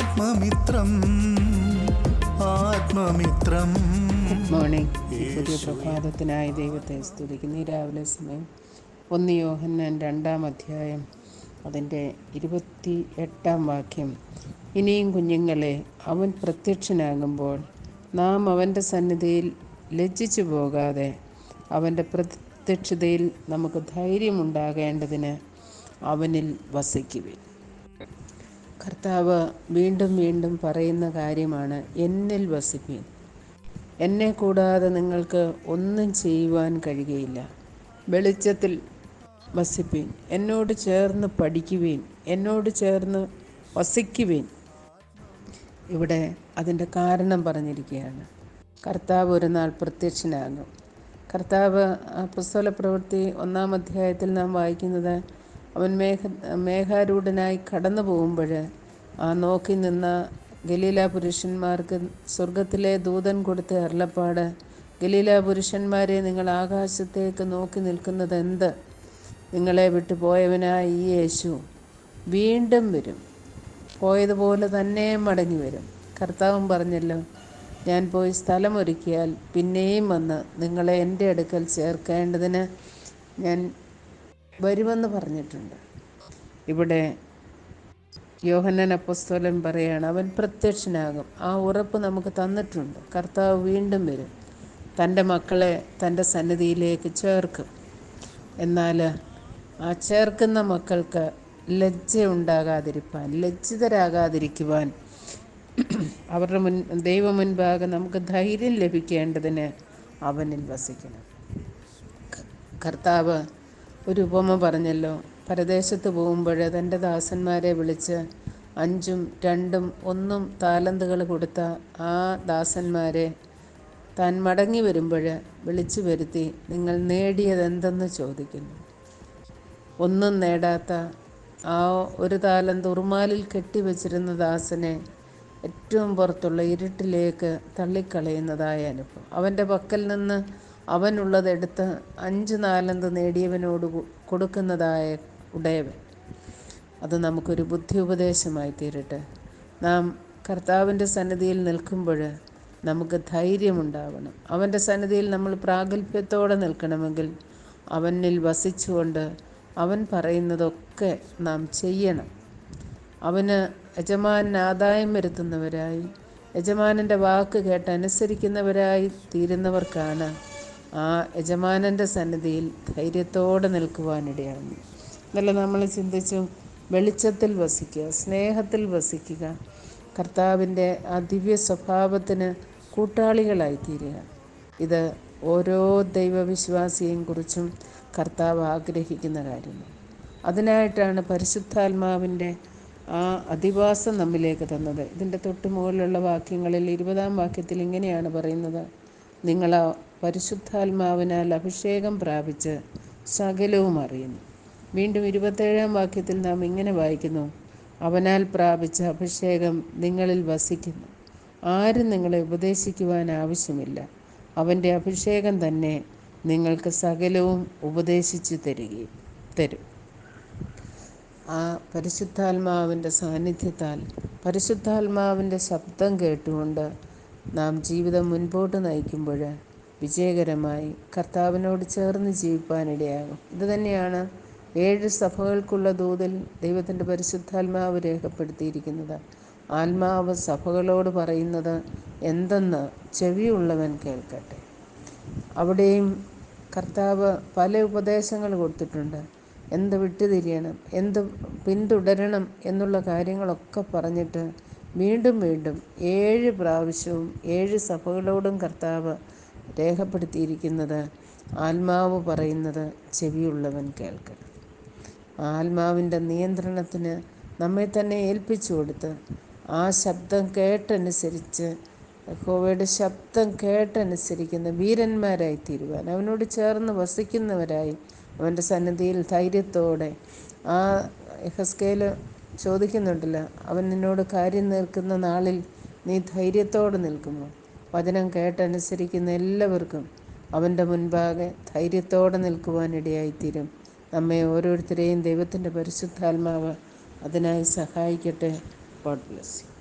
ആത്മമിത്രം. ആത്മമിത്രം. Morning ഈ പുതിയ പ്രഭാതത്തിനായി ദൈവത്തെ സ്തുതിക്കുന്നു. ഈ രാവിലെ സമയം ഒന്ന് യോഹന്നാൻ രണ്ടാം അധ്യായം അതിന്റെ ഇരുപത്തി എട്ടാം വാക്യം. ഇനിയും കുഞ്ഞുങ്ങളെ അവൻ പ്രത്യക്ഷനാകുമ്പോൾ നാം അവന്റെ സന്നിധിയിൽ ലജ്ജിച്ചു പോകാതെ അവന്റെ പ്രത്യക്ഷതയിൽ നമുക്ക് ധൈര്യമുണ്ടാകേണ്ടതിന് അവനിൽ വസിക്കുവിൻ. കർത്താവ് വീണ്ടും വീണ്ടും പറയുന്ന കാര്യമാണ് എന്നിൽ വസിപ്പീൻ. എന്നെ കൂടാതെ നിങ്ങൾക്ക് ഒന്നും ചെയ്യുവാൻ കഴിയുകയില്ല. വെളിച്ചത്തിൽ വസിപ്പീൻ. എന്നോട് ചേർന്ന് പഠിക്കുവീൻ. എന്നോട് ചേർന്ന് വസിക്കുവീൻ. ഇവിടെ അതിന്റെ കാരണം പറഞ്ഞിരിക്കുകയാണ്. കർത്താവ് ഒരു നാൾ പ്രത്യക്ഷനാകും. കർത്താവ് പുസ്തക പ്രവൃത്തി ഒന്നാം അധ്യായത്തിൽ നാം വായിക്കുന്നത് അവൻ മേഘ മേഘാരൂഢനായി കടന്നു പോകുമ്പോൾ ആ നോക്കി നിന്ന ഗലീല പുരുഷന്മാർക്ക് സ്വർഗത്തിലെ ദൂതൻ കൊടുത്ത അരുളപ്പാട് ഗലീല പുരുഷന്മാരെ നിങ്ങൾ ആകാശത്തേക്ക് നോക്കി നിൽക്കുന്നത് എന്ത്? നിങ്ങളെ വിട്ടു പോയവനായ ഈ യേശു വീണ്ടും വരും. പോയതുപോലെ തന്നെ മടങ്ങി വരും. കർത്താവും പറഞ്ഞല്ലോ ഞാൻ പോയി സ്ഥലമൊരുക്കിയാൽ പിന്നെയും വന്ന് നിങ്ങളെ എന്റെ അടുക്കൽ ചേർക്കേണ്ടതിന് ഞാൻ വരുമെന്ന് പറഞ്ഞിട്ടുണ്ട്. ഇവിടെ യോഹന്നൻ അപ്പസ്തോലൻ പറയാണ് അവൻ പ്രത്യക്ഷനാകും. ആ ഉറപ്പ് നമുക്ക് തന്നിട്ടുണ്ട്. കർത്താവ് വീണ്ടും വരും. തന്റെ മക്കളെ തന്റെ സന്നിധിയിലേക്ക് ചേർക്കും. എന്നാൽ ആ ചേർക്കുന്ന മക്കൾക്ക് ലജ്ജ ഉണ്ടാകാതിരിക്കാൻ ലജ്ജിതരാകാതിരിക്കുവാൻ അവരുടെ മുൻ ദൈവ മുൻപാകെ നമുക്ക് ധൈര്യം ലഭിക്കേണ്ടതിന് അവനിൽ വസിക്കണം. കർത്താവ് ഒരു ഉപമ പറഞ്ഞല്ലോ. പരദേശത്ത് പോകുമ്പോൾ തന്റെ ദാസന്മാരെ വിളിച്ച് അഞ്ചും രണ്ടും ഒന്നും താലന്തുകൾ കൊടുത്ത ആ ദാസന്മാരെ താൻ മടങ്ങി വരുമ്പോൾ വിളിച്ചു വരുത്തി നിങ്ങൾ നേടിയതെന്തെന്ന് ചോദിക്കുന്നു. ഒന്നും നേടാത്ത ആ ഒരു താലന്ത് ഉറുമാലിൽ കെട്ടിവെച്ചിരുന്ന ദാസനെ ഏറ്റവും പുറത്തുള്ള ഇരുട്ടിലേക്ക് തള്ളിക്കളയുന്നതായ അനുഭവം. അവന്റെ പക്കൽ നിന്ന് അവനുള്ളതെടുത്ത് അഞ്ച് നാലന്ത് നേടിയവനോട് കൊടുക്കുന്നതായ ഉടയവൻ. അത് നമുക്കൊരു ബുദ്ധി ഉപദേശമായി തീരട്ടെ. നാം കർത്താവിന്റെ സന്നിധിയിൽ നിൽക്കുമ്പോൾ നമുക്ക് ധൈര്യമുണ്ടാവണം. അവന്റെ സന്നിധിയിൽ നമ്മൾ പ്രാഗൽഭ്യത്തോടെ നിൽക്കണമെങ്കിൽ അവനിൽ വസിച്ചുകൊണ്ട് അവൻ പറയുന്നതൊക്കെ നാം ചെയ്യണം. അവന് യജമാൻ ആദായം വരുത്തുന്നവരായി യജമാനന്റെ വാക്ക് കേട്ട് അനുസരിക്കുന്നവരായി തീരുന്നവർക്കാണ് ആ യജമാനന്റെ സന്നിധിയിൽ ധൈര്യത്തോടെ നിൽക്കുവാനിടയാണ് എന്നല്ല നമ്മൾ ചിന്തിച്ചു വെളിച്ചത്തിൽ വസിക്കുക സ്നേഹത്തിൽ വസിക്കുക കർത്താവിന്റെ ആ ദിവ്യ സ്വഭാവത്തിന് കൂട്ടാളികളായിത്തീരുക. ഇത് ഓരോ ദൈവവിശ്വാസിയെയും കുറിച്ചും കർത്താവ് ആഗ്രഹിക്കുന്ന കാര്യമാണ്. അതിനായിട്ടാണ് പരിശുദ്ധാത്മാവിന്റെ ആ അധിവാസം നമ്മിലേക്ക് തന്നത്. ഇതിന്റെ തൊട്ട് മുകളിലുള്ള വാക്യങ്ങളിൽ ഇരുപതാം വാക്യത്തിൽ ഇങ്ങനെയാണ് പറയുന്നത്. നിങ്ങൾ പരിശുദ്ധാത്മാവിനാൽ അഭിഷേകം പ്രാപിച്ച് സകലവും അറിയുന്നു. വീണ്ടും ഇരുപത്തേഴാം വാക്യത്തിൽ നാം ഇങ്ങനെ വായിക്കുന്നു. അവനാൽ പ്രാപിച്ച അഭിഷേകം നിങ്ങളിൽ വസിക്കുന്നു. ആരും നിങ്ങളെ ഉപദേശിക്കുവാൻ ആവശ്യമില്ല. അവന്റെ അഭിഷേകം തന്നെ നിങ്ങൾക്ക് സകലവും ഉപദേശിച്ചു തരികയും തരും. ആ പരിശുദ്ധാത്മാവിന്റെ സാന്നിധ്യത്താൽ പരിശുദ്ധാത്മാവിന്റെ ശബ്ദം കേട്ടുകൊണ്ട് നാം ജീവിതം മുൻപോട്ട് നയിക്കുമ്പോൾ വിജയകരമായി കർത്താവിനോട് ചേർന്ന് ജീവിപ്പാനിടയാകും. ഇതുതന്നെയാണ് ഏഴ് സഭകൾക്കുള്ള ദൂതിൽ ദൈവത്തിന്റെ പരിശുദ്ധാത്മാവ് രേഖപ്പെടുത്തിയിരിക്കുന്നത്. ആത്മാവ് സഭകളോട് പറയുന്നത് എന്തെന്ന് ചെവിയുള്ളവൻ കേൾക്കട്ടെ. അവിടെയും കർത്താവ് പല ഉപദേശങ്ങൾ കൊടുത്തിട്ടുണ്ട്. എന്ത് വിട്ടുതിരിയണം എന്ത് പിന്തുടരണം എന്നുള്ള കാര്യങ്ങളൊക്കെ പറഞ്ഞിട്ട് വീണ്ടും വീണ്ടും ഏഴ് പ്രാവശ്യവും ഏഴ് സഭകളോടും കർത്താവ് രേഖപ്പെടുത്തിയിരിക്കുന്നത് ആത്മാവ് പറയുന്നത് ചെവിയുള്ളവൻ കേൾക്കണം ആത്മാവിന്റെ നിയന്ത്രണത്തിന് നമ്മെ തന്നെ ഏൽപ്പിച്ചു കൊടുത്ത് ആ ശബ്ദം കേട്ടനുസരിച്ച് യഹോവയുടെ ശബ്ദം കേട്ടനുസരിക്കുന്ന വീരന്മാരായി തീരുവാൻ അവനോട് ചേർന്ന് വസിക്കുന്നവരായി അവന്റെ സന്നിധിയിൽ ധൈര്യത്തോടെ ആ എഹസ്കേൽ ചോദിക്കുന്നുണ്ടല്ലോ അവൻ നിന്നോട് കാര്യം നിൽക്കുന്ന നാളിൽ നീ ധൈര്യത്തോടെ നിൽക്കുമോ? വചനം കേട്ടനുസരിക്കുന്ന എല്ലാവർക്കും അവന്റെ മുൻപാകെ ധൈര്യത്തോടെ നിൽക്കുവാനിടയായിത്തീരും നമ്മെ ഓരോരുത്തരെയും ദൈവത്തിന്റെ പരിശുദ്ധാത്മാവ് അതിനായി സഹായിക്കട്ടെ. God bless you